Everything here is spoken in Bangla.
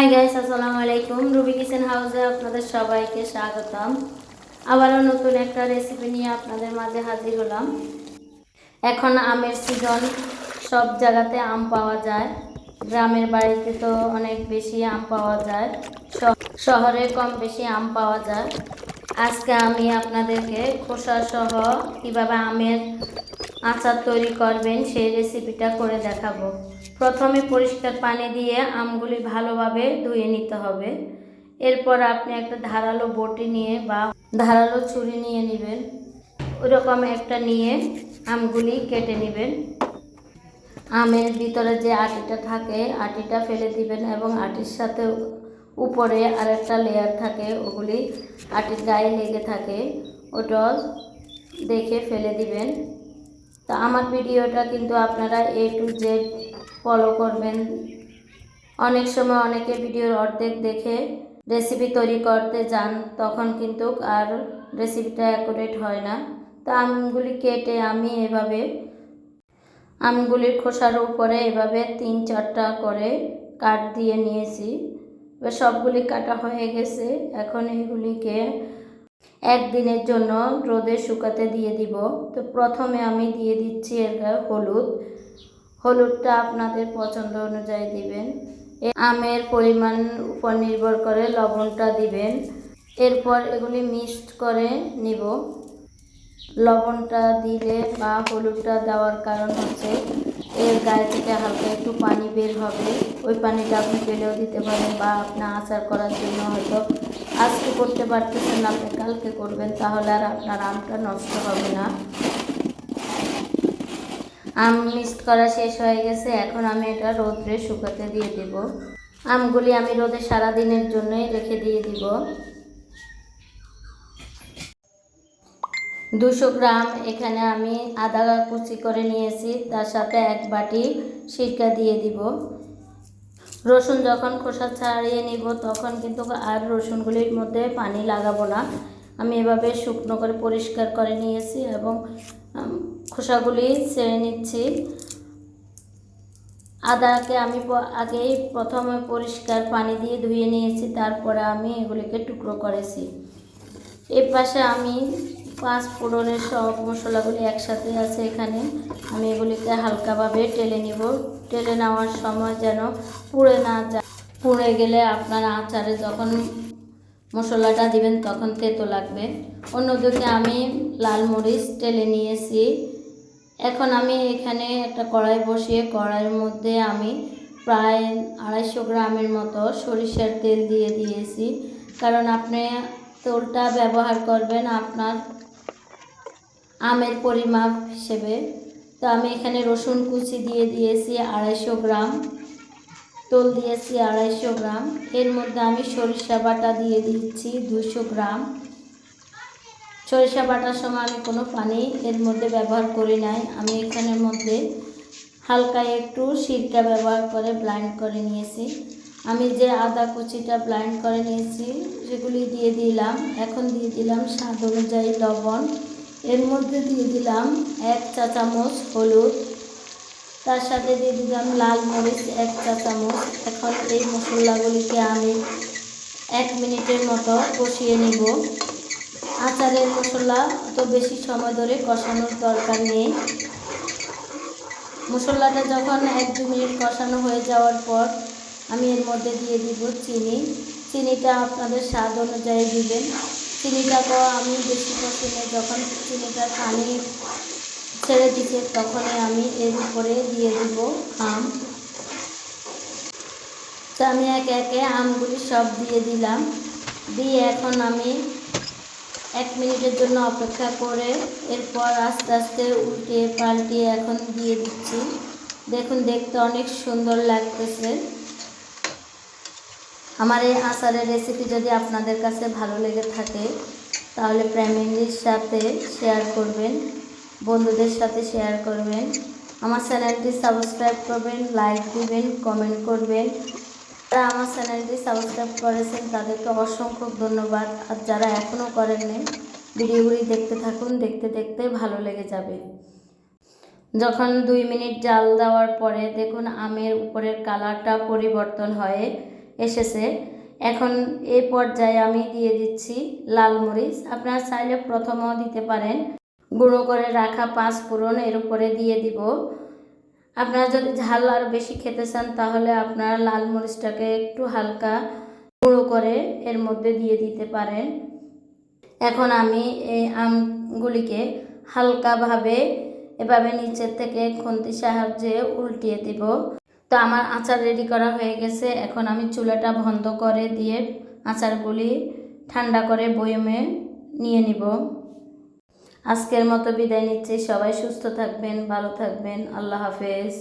হাই গাইস আসসালামু আলাইকুম রুবি কিচেন হাউসে আপনাদের সবাইকে স্বাগতম। আবারও নতুন একটা রেসিপি নিয়ে আপনাদের মাঝে হাজির হলাম। এখন আমের সিজন সব জায়গাতে আম পাওয়া যায়। গ্রামের বাড়িতে তো অনেক বেশি আম পাওয়া যায়। শহরে কম বেশি আম পাওয়া যায়। আজকে আমি আপনাদেরকে খোসা সহ কীভাবে আমের আচার তৈরি করবেন, সেই রেসিপিটা করে দেখাবো। প্রথমে পরিষ্কার পানি দিয়ে আমগুলি ভালোভাবে ধুয়ে নিতে হবে। এরপর আপনি একটা ধারালো বটি নিয়ে বা ধারালো ছুরি নিয়ে নেবেন। ওরকম একটা নিয়ে আমগুলি কেটে নেবেন। আমের ভিতরে যে আটিটা থাকে, আটিটা ফেলে দিবেন এবং আটির সাথে উপরে আরেকটা লেয়ার থাকে, ওগুলি আটির গায়ে লেগে থাকে, ওটা দেখে ফেলে দিবেন। তো আমার ভিডিওটা কিন্তু আপনারা এ টু জেড ফলো করবেন। অনেক সময় অনেকে ভিডিওর অর্ধেক দেখে রেসিপি তৈরি করতে যান, তখন কিন্তু আর রেসিপিটা অ্যাকুরেট হয় না। তো আমগুলি কেটে আমি এভাবে, আমগুলির খোসার উপরে এভাবে তিন চারটা করে কাট দিয়ে নিয়েছি। এবার সবগুলি কাটা হয়ে গেছে, এখন এগুলিকে একদিনের জন্য রোদে শুকাতে দিয়ে দিব। তো প্রথমে আমি দিয়ে দিচ্ছি এর হলুদ। হলুদটা আপনাদের পছন্দ অনুযায়ী দিবেন। আমের পরিমাণ উপর নির্ভর করে লবণটা দিবেন। এরপর এগুলি মিক্সড করে নিব। লবণটা দিলে বা হলুদটা দেওয়ার কারণ হচ্ছে এর গায়ে থেকে হালকা একটু পানি বের হবে। ওই পানিটা আপনি ফেলেও দিতে পারেন বা আপনি আচার করার জন্য হয়তো আজকে করতে পারতেছেন আপনি কালকে করবেন, তাহলে আর আপনার আমটা নষ্ট হবে না। আম মিক্সড করা শেষ হয়ে গেছে, এখন আমি এটা রোদ্রে শুকাতে দিয়ে দিব। আমগুলি আমি রোদে সারা দিনের জন্যই রেখে দিয়ে দিব। দুশো গ্রাম এখানে আমি আদা কুচি করে নিয়েছি, তার সাথে এক বাটি সিরকা দিয়ে দিব। রসুন যখন খোসা ছাড়িয়ে নিব, তখন কিন্তু আর রসুনগুলির মধ্যে পানি লাগাবো না। আমি এভাবে শুকনো করে পরিষ্কার করে নিয়েছি এবং খোসাগুলি ছেড়ে নিচ্ছি। আদাকে আমি আগেই প্রথমে পরিষ্কার পানি দিয়ে ধুয়ে নিয়েছি, তারপরে আমি এগুলিকে টুকরো করেছি। এর পাশে আমি পাঁচ ফোড়নের সব মশলাগুলি একসাথে আছে এখানে। আমি এগুলিকে হালকাভাবে টেলে নিব। টেলে নেওয়ার সময় যেন পুড়ে না যায়। পুড়ে গেলে আপনার আচারে যখন মশলাটা দিবেন তখন তেতো লাগবে। অন্যদিকে আমি লাল মরিচ টেলে নিয়েছি। এখন আমি এখানে একটা কড়াই বসিয়ে, কড়াইয়ের মধ্যে আমি প্রায় আড়াইশো গ্রামের মতো সরিষার তেল দিয়ে দিয়েছি। কারণ আপনি তেলটা ব্যবহার করবেন, আপনার আমের পরিমাপ হিসেবে। তো আমি এখানে রসুন কুচি দিয়ে দিয়েছি আড়াইশো গ্রাম, তোল দিয়েছি আড়াইশো গ্রাম। এর মধ্যে আমি সরিষা বাটা দিয়ে দিচ্ছি দুশো গ্রাম। সরিষা বাটার সময় আমি কোনো পানি এর মধ্যে ব্যবহার করি নাই। আমি এখানের মধ্যে হালকা একটু সিরকা ব্যবহার করে ব্লাইন্ড করে নিয়েছি। আমি যে আদা কুচিটা ব্লাইন্ড করে নিয়েছি, সেগুলি দিয়ে দিলাম। এখন দিয়ে দিলাম স্বাদ অনুযায়ী লবণ। এর মধ্যে দিয়ে দিলাম এক চা চামচ হলুদ। তার সাথে দিয়ে দিলাম লাল মরিচ এক চা চামচ। এখন এই মশলাগুলিকে আমি এক মিনিটের মতো কষিয়ে নিব। আচারের মশলা অত বেশি সময় ধরে কষানোর দরকার নেই। মশলাটা যখন এক দু মিনিট কষানো হয়ে যাওয়ার পর আমি এর মধ্যে দিয়ে দিব চিনি। চিনিটা আপনাদের স্বাদ অনুযায়ী দিবেন। চিনিটাকেও আমি বেশি কষিয়ে যখন চিনিটা পানি ছেড়ে দিচ্ছে তখনই আমি এর উপরে দিয়ে দিব আম। তো আমি একে একে আমগুলি সব দিয়ে দিলাম। দিয়ে এখন আমি এক মিনিটের জন্য অপেক্ষা করে এরপর আস্তে আস্তে উল্টিয়ে পাল্টিয়ে এখন দিয়ে দিচ্ছি। দেখুন, দেখতে অনেক সুন্দর লাগতেছে। আমার এই আচারের রেসিপি যদি আপনাদের কাছে ভালো লেগে থাকে, তাহলে ফ্যামিলির সাথে শেয়ার করবেন, বন্ধুদের সাথে শেয়ার করবেন। আমার চ্যানেলটি সাবস্ক্রাইব করবেন লাইক দিবেন কমেন্ট করবেন। যারা আমার চ্যানেলটি সাবস্ক্রাইব করেছেন, তাদেরকে অসংখ্য ধন্যবাদ। আর যারা এখনও করেননি, ভিডিওগুলি দেখতে থাকুন, দেখতে দেখতে ভালো লেগে যাবে। যখন দুই মিনিট জাল দেওয়ার পরে দেখুন আমের উপরের কালারটা পরিবর্তন হয়ে এসেছে। এখন এ পর্যায়ে আমি দিয়ে দিচ্ছি লাল মরিচ। আপনারা চাইলে প্রথমও দিতে পারেন। গুঁড়ো করে রাখা পাঁচ ফোড়ন, এর উপরে দিয়ে দিব। আপনারা যদি ঝাল আর বেশি খেতে চান, তাহলে আপনারা লাল মরিচটাকে একটু হালকা গুঁড়ো করে এর মধ্যে দিয়ে দিতে পারেন। এখন আমি এই আমগুলিকে হালকাভাবে, এভাবে নিচের থেকে খুন্তির সাহায্যে উল্টিয়ে দিব। তো আমার আচার রেডি করা হয়ে গেছে। এখন আমি চুলাটা বন্ধ করে দিয়ে আচারগুলি ঠান্ডা করে বয়মে নিয়ে নিব। আজকের মতো বিদায় নিচ্ছি। সবাই সুস্থ থাকবেন, ভালো থাকবেন। আল্লাহ হাফেজ।